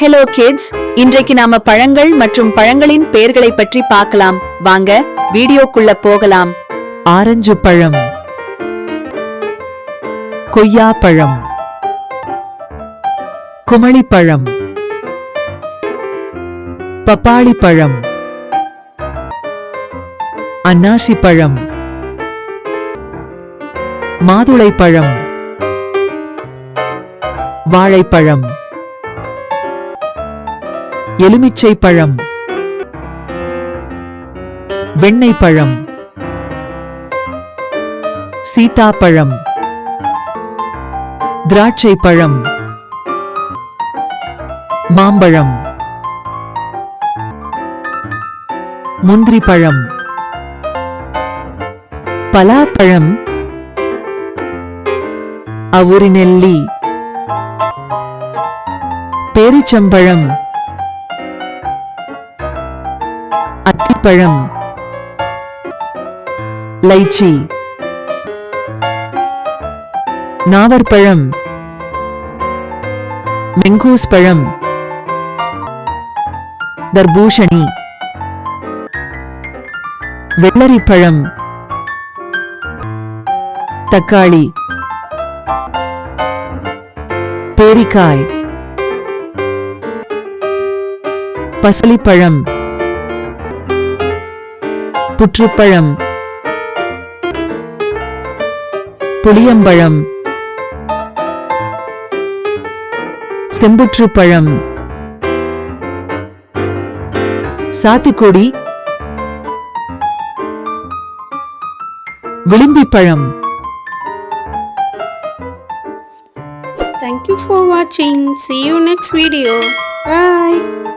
Hello kids இன்றைக்கு நாம பழங்கள் மற்றும் பழங்களின் பெயர்களை பற்றி பார்க்கலாம். வாங்க வீடியோக்குள்ள போகலாம். ஆரஞ்சு பழம். கொய்யா பழம். குமளி பழம். பப்பாளி பழம். அன்னாசி பழம். மாதுளை பழம். வாழைப்பழம். எலுமிச்சை பழம் வெண்ணெய் பழம் சீதாப்பழம் திராட்சை பழம் மாம்பழம். முந்திரி பழம் பலாப்பழம். அவுரிநெல்லி. பேரிச்சம்பழம். அத்திப்பழம். லைச்சி. நாவற்பழம். மெங்கூஸ் பழம். தர்பூஷணி வெள்ளரிப்பழம் தக்காளி. பேரிக்காய். பசலிப்பழம் புற்றுப்பழம் புளியம்பழம் செம்புற்றுப்பழம் சாத்துக்குடி விளிம்பிப்பழம் Thank you for watching. See you next video. Bye.